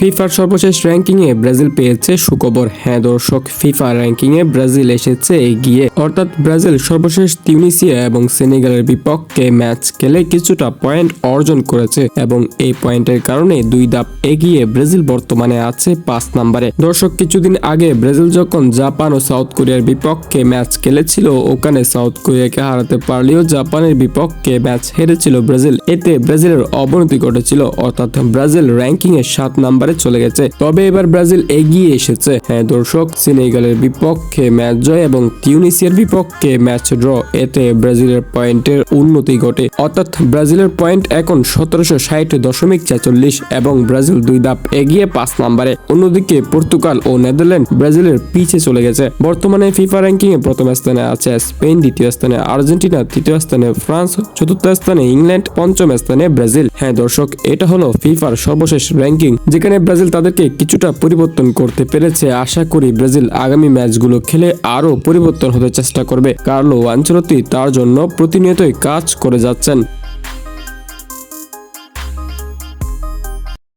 ফিফার সর্বশেষ র্যাঙ্কিংয়ে ব্রাজিল পেয়েছে সুখবর। হ্যাঁ দর্শক, ফিফা র্যাঙ্কিংয়ে ব্রাজিল এসেছে এগিয়ে। অর্থাৎ ব্রাজিল সর্বশেষ তিউনিসিয়া এবং সেনেগালের বিপক্ষে ম্যাচ খেলে কিছুটা পয়েন্ট অর্জন করেছে এবং এই পয়েন্টের কারণে দুই ধাপ এগিয়ে ব্রাজিল বর্তমানে আছে পাঁচ নম্বরে। দর্শক, কিছুদিন আগে ব্রাজিল যখন জাপান ও সাউথ কোরিয়ার বিপক্ষে ম্যাচ খেলেছিল, ওখানে সাউথ কোরিয়াকে হারাতে পারলেও জাপানের বিপক্ষে ম্যাচ হেরেছিল ব্রাজিল। এতে ব্রাজিলের অবনতি ঘটেছিল। অর্থাৎ ব্রাজিল র্যাঙ্কিং এ সাত নম্বরে চলে গেছে। তবে এবার ব্রাজিল এগিয়ে এসেছে। হ্যাঁ দর্শক, সেনেগালের বিপক্ষে ম্যাচ জয় এবং তিউনিসিয়ার বিপক্ষে ম্যাচ ড্র। এতে ব্রাজিলের পয়েন্টের উন্নতি ঘটে। অর্থাৎ ব্রাজিলের পয়েন্ট এখন সতেরোশো ষাট দশমিক ছেচল্লিশ এবং ব্রাজিল দুই ধাপ এগিয়ে পাঁচ নম্বরে। অন্যদিকে পর্তুগাল ও নেদারল্যান্ড ব্রাজিলের পিছে চলে গেছে। বর্তমানে ফিফা র্যাঙ্কিং এ প্রথম স্থানে আছে স্পেন, দ্বিতীয় স্থানে আর্জেন্টিনা, তৃতীয় স্থানে ফ্রান্স, চতুর্থ স্থানে ইংল্যান্ড, পঞ্চম স্থানে ব্রাজিল। হ্যাঁ দর্শক, এটা হলো ফিফার সর্বশেষ র্যাঙ্কিং, যেখানে ব্রাজিল তাদেরকে কিছুটা পরিবর্তন করতে পেরেছে। আশা করি ব্রাজিল আগামী ম্যাচগুলো খেলে আরও পরিবর্তন হতে চেষ্টা করবে। কার্লো আঞ্চলতি তার জন্য প্রতিনিয়তই কাজ করে যাচ্ছেন।